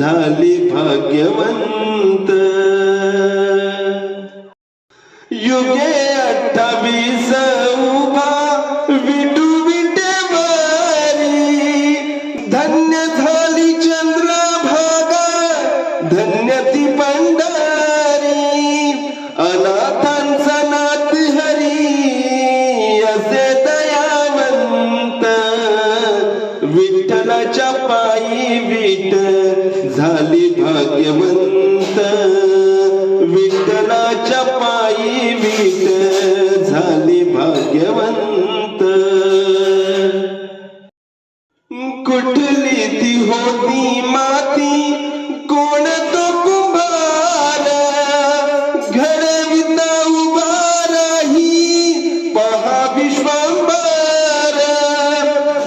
झाली भाग्यवंत. युगे अठ्ठावीस उभा विटू विटेवारी धन्य झाली चंद्रभागा धन्य ती पंढारी. अनाथांचा नाथ हरी असे दयावंत. विठ्ठलाच्या पायी विट झाली भाग्यवंत. विठ्ठलाच्या पायी विट झाली भाग्यवंत. कुठली ती होती माती? कोण तो कुंभार? घडविता उभा राही पहा विश्वंभर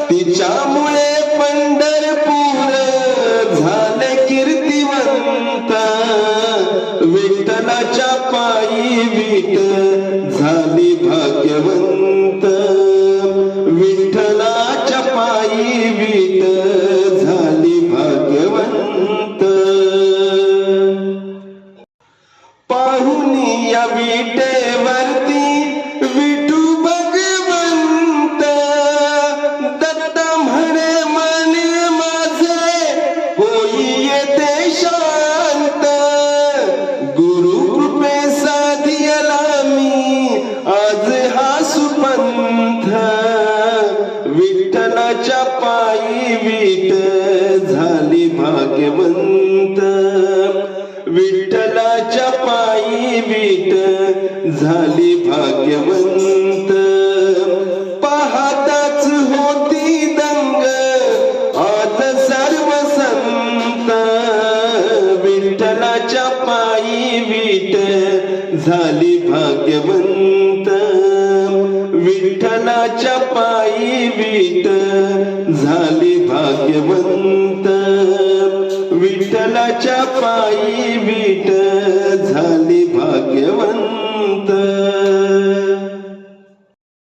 तिच्यामुळे पंढरपूर आई विट झाली भाग्यवंत. विठ्ठलाच्या पायी विट झाली भाग्यवंत. पाहुनी या विटे देवाच्या पायी विट झाली भाग्यवंत. विठ्ठलाच्या पायी विट झाली भाग्यवंत. पाहताच होती दंग आज सर्व संत. विठ्ठलाच्या पायी विट झाली भाग्यवंत. विठ्ठलाच्या पायी वीट विठ्ठलाच्या पायी विट